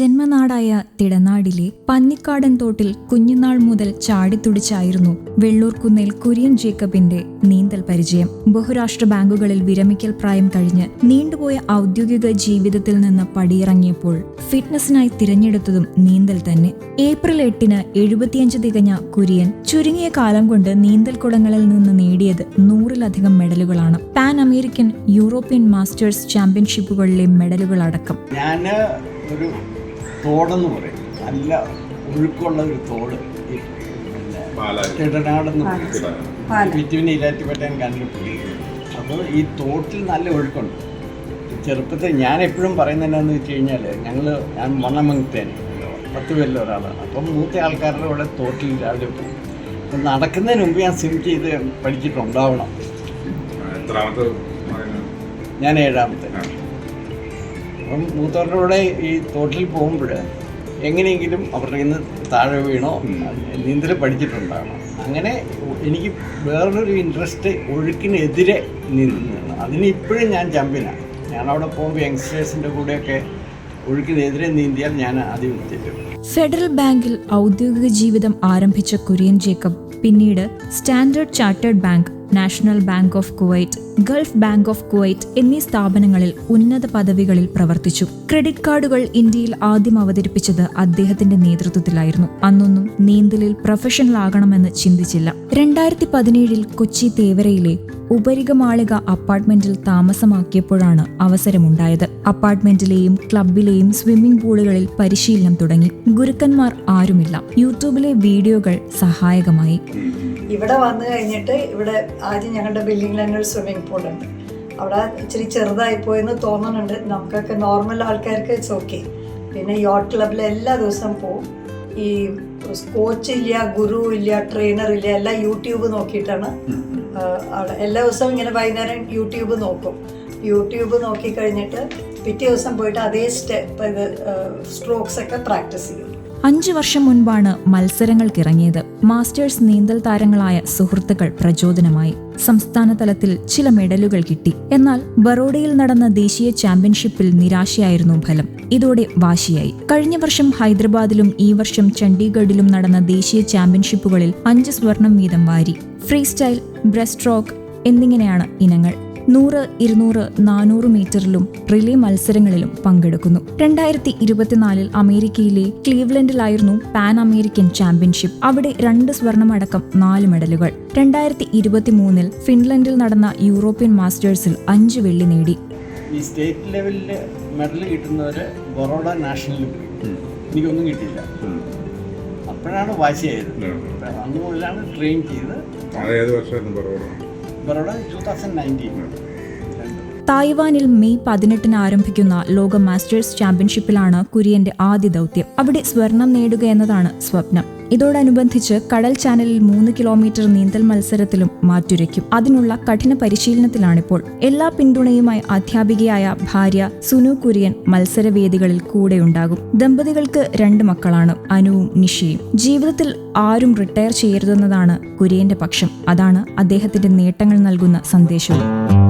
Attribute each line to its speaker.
Speaker 1: തിടനാടിലെ പന്നിക്കാടൻ തോട്ടിൽ കുഞ്ഞുനാൾ മുതൽ ചാടിത്തുടിച്ചായിരുന്നു വെള്ളൂർക്കുന്നിൽ കുര്യൻ ജേക്കബിന്റെ നീന്തൽ പരിചയം. ബഹുരാഷ്ട്ര ബാങ്കുകളിൽ വിരമിക്കൽ പ്രായം കഴിഞ്ഞ് നീണ്ടുപോയ ഔദ്യോഗിക ജീവിതത്തിൽ നിന്ന് പടിയിറങ്ങിയപ്പോൾ ഫിറ്റ്നസിനായി തിരഞ്ഞെടുത്തതും നീന്തൽ തന്നെ. ഏപ്രിൽ എട്ടിന് എഴുപത്തിയഞ്ച് തികഞ്ഞ കുര്യൻ ചുരുങ്ങിയ കാലം കൊണ്ട് നീന്തൽ കുടങ്ങളിൽ നിന്ന് നേടിയത് നൂറിലധികം മെഡലുകളാണ്. പാൻ അമേരിക്കൻ യൂറോപ്യൻ മാസ്റ്റേഴ്സ് ചാമ്പ്യൻഷിപ്പുകളിലെ മെഡലുകളടക്കം.
Speaker 2: ഞാൻ ഒരു തോടെന്ന് പറയും. നല്ല ഒഴുക്കുള്ള ഒരു തോട് പിന്നെ
Speaker 3: തിടനാട്.
Speaker 4: പാല.
Speaker 2: പിറ്റുവിന് കണ്ടിട്ടുണ്ട് അപ്പോൾ ഈ തോട്ടിൽ നല്ല ഒഴുക്കുണ്ട്. ചെറുപ്പത്തിൽ ഞാൻ എപ്പോഴും പറയുന്നത് എന്നാന്ന് വെച്ച് കഴിഞ്ഞാൽ ഞങ്ങൾ ഞാൻ വണ്ണമംഗത്തേന് പത്ത് പേരിൽ ഒരാളാണ്. അപ്പം മൂത്ത ആൾക്കാരുടെ കൂടെ തോട്ടിൽ രാവിലെ പോകും അപ്പം നടക്കുന്നതിന് മുമ്പ് ഞാൻ സ്വിം ചെയ്ത് പഠിച്ചിട്ടുണ്ടാവണം? ഞാൻ ഏഴാമത്തെ. അപ്പം മൂത്തവരുടെ കൂടെ ഈ തോട്ടിൽ പോകുമ്പോൾ എങ്ങനെയെങ്കിലും അവരുടെ നിന്ന് താഴെ വീണോ നീന്തൽ പഠിച്ചിട്ടുണ്ടാകണം അങ്ങനെ എനിക്ക് വേറൊരു ഇൻട്രസ്റ്റ് ഒഴുക്കിനെതിരെ നീന്തുന്നതാണ്. അതിന് ഇപ്പോഴും ഞാൻ ചാമ്പ്യനാണ് ഞാൻ അവിടെ പോകുമ്പോൾ യങ്സ്റ്റേഴ്സിന്റെ കൂടെയൊക്കെ ഒഴുക്കിനെതിരെ നീന്തിയാൽ ഞാൻ ആദ്യം തെറ്റും
Speaker 1: ഫെഡറൽ ബാങ്കിൽ ഔദ്യോഗിക ജീവിതം ആരംഭിച്ച കുര്യൻ ജേക്കബ് പിന്നീട് standard chartered bank national bank of Kuwait. Gulf bank of Kuwait എന്നീ സ്ഥാപനങ്ങളിൽ ഉന്നത പദവികളിൽ പ്രവർത്തിച്ചു. ക്രെഡിറ്റ് കാർഡുകൾ ഇന്ത്യയിൽ ആദ്യം അവതരിപ്പിച്ചത് അദ്ദേഹത്തിന്റെ നേതൃത്വത്തിലായിരുന്നു. അന്നൊന്നും നീന്തലിൽ പ്രൊഫഷണൽ ആകണമെന്ന് ചിന്തിച്ചില്ല. രണ്ടായിരത്തി പതിനേഴിൽ കൊച്ചി തേവരയിലെ ഉപരികമാളിക അപ്പാർട്ട്മെന്റിൽ താമസമാക്കിയപ്പോഴാണ് അവസരമുണ്ടായത്. അപ്പാർട്ട്മെന്റിലെയും ക്ലബിലെയും സ്വിമ്മിംഗ് പൂളുകളിൽ പരിശീലനം തുടങ്ങി. ഗുരുക്കന്മാർ ആരുമില്ല. യൂട്യൂബിലെ വീഡിയോകൾ സഹായകമായി.
Speaker 4: ഇവിടെ വന്നു കഴിഞ്ഞിട്ട് ഇവിടെ ആദ്യം ഞങ്ങളുടെ ബിൽഡിംഗിൽ തന്നെ ഒരു സ്വിമ്മിംഗ് പൂൾ ഉണ്ട് അവിടെ ഇച്ചിരി ചെറുതായി പോയെന്ന് തോന്നുന്നുണ്ട്. നമുക്കൊക്കെ നോർമൽ ആൾക്കാർക്ക് ഇറ്റ്സ് ഓക്കെ പിന്നെ യോട്ട് ക്ലബിൽ എല്ലാ ദിവസവും പോവും. ഈ കോച്ച് ഇല്ല ഗുരു ഇല്ല ട്രെയിനർ ഇല്ല എല്ലാം യൂട്യൂബ് നോക്കിയിട്ടാണ്. എല്ലാ ദിവസവും ഇങ്ങനെ വൈകുന്നേരം യൂട്യൂബ് നോക്കും. യൂട്യൂബ് നോക്കി കഴിഞ്ഞിട്ട് പിറ്റേ ദിവസം പോയിട്ട് അതേ സ്റ്റെപ്പ് ഇത് സ്ട്രോക്സ് ഒക്കെ പ്രാക്ടീസ് ചെയ്യും.
Speaker 1: അഞ്ചു വർഷം മുൻപാണ് മത്സരങ്ങൾക്കിറങ്ങിയത്. മാസ്റ്റേഴ്സ് നീന്തൽ താരങ്ങളായ സുഹൃത്തുക്കൾ പ്രചോദനമായി. സംസ്ഥാന തലത്തിൽ ചില മെഡലുകൾ കിട്ടി. എന്നാൽ ബറോഡയിൽ നടന്ന ദേശീയ ചാമ്പ്യൻഷിപ്പിൽ നിരാശയായിരുന്നു ഫലം. ഇതോടെ വാശിയായി. കഴിഞ്ഞ വർഷം ഹൈദരാബാദിലും ഈ വർഷം ചണ്ഡീഗഡിലും നടന്ന ദേശീയ ചാമ്പ്യൻഷിപ്പുകളിൽ അഞ്ച് സ്വർണം വീതം വാരി. ഫ്രീ സ്റ്റൈൽ ബ്രസ്റ്റ് സ്ട്രോക്ക് എന്നിങ്ങനെയാണ് ഇനങ്ങൾ. നൂറ് ഇരുന്നൂറ് നാനൂറ് മീറ്ററിലും റിലേ മത്സരങ്ങളിലും പങ്കെടുക്കുന്നു. രണ്ടായിരത്തി ഇരുപത്തിനാലിൽ അമേരിക്കയിലെ ക്ലീവ്ലൻഡിലായിരുന്നു പാൻ അമേരിക്കൻ ചാമ്പ്യൻഷിപ്പ്. അവിടെ രണ്ട് സ്വർണമടക്കം നാല് മെഡലുകൾ. രണ്ടായിരത്തി ഇരുപത്തി മൂന്നിൽ ഫിൻലൻഡിൽ നടന്ന യൂറോപ്യൻ മാസ്റ്റേഴ്സിൽ അഞ്ച് വെള്ളി നേടി.
Speaker 2: ഈ സ്റ്റേറ്റ് ലെവലിൽ മെഡൽ കിട്ടുന്നവരെ ബറോഡ നാഷണലിൽ എനിക്കൊന്നും കിട്ടിയില്ല. അപ്പോഴാണ് വാശിയായത്. അന്ന് മുതലാണ് ട്രെയിൻ ചെയ്ത്
Speaker 3: ഏത് വർഷമായിരുന്നു
Speaker 2: বড়রা জুত আছে নাইনটি।
Speaker 1: തായ്വാനിൽ മെയ് പതിനെട്ടിന് ആരംഭിക്കുന്ന ലോക മാസ്റ്റേഴ്സ് ചാമ്പ്യൻഷിപ്പിലാണ് കുര്യന്റെ ആദ്യ ദൗത്യം. അവിടെ സ്വർണം നേടുക എന്നതാണ് സ്വപ്നം. ഇതോടനുബന്ധിച്ച് കടൽ ചാനലിൽ മൂന്ന് കിലോമീറ്റർ നീന്തൽ മത്സരത്തിലും മാറ്റുരയ്ക്കും. അതിനുള്ള കഠിന പരിശീലനത്തിലാണിപ്പോൾ. എല്ലാ പിന്തുണയുമായി അധ്യാപികയായ ഭാര്യ സുനു കുര്യൻ മത്സരവേദികളിൽ കൂടെയുണ്ടാകും. ദമ്പതികൾക്ക് രണ്ട് മക്കളാണ് അനുവും നിഷിയും. ജീവിതത്തിൽ ആരും റിട്ടയർ ചെയ്യരുതെന്നതാണ് കുര്യന്റെ പക്ഷം. അതാണ് അദ്ദേഹത്തിന്റെ നേട്ടങ്ങൾ നൽകുന്ന സന്ദേശവും.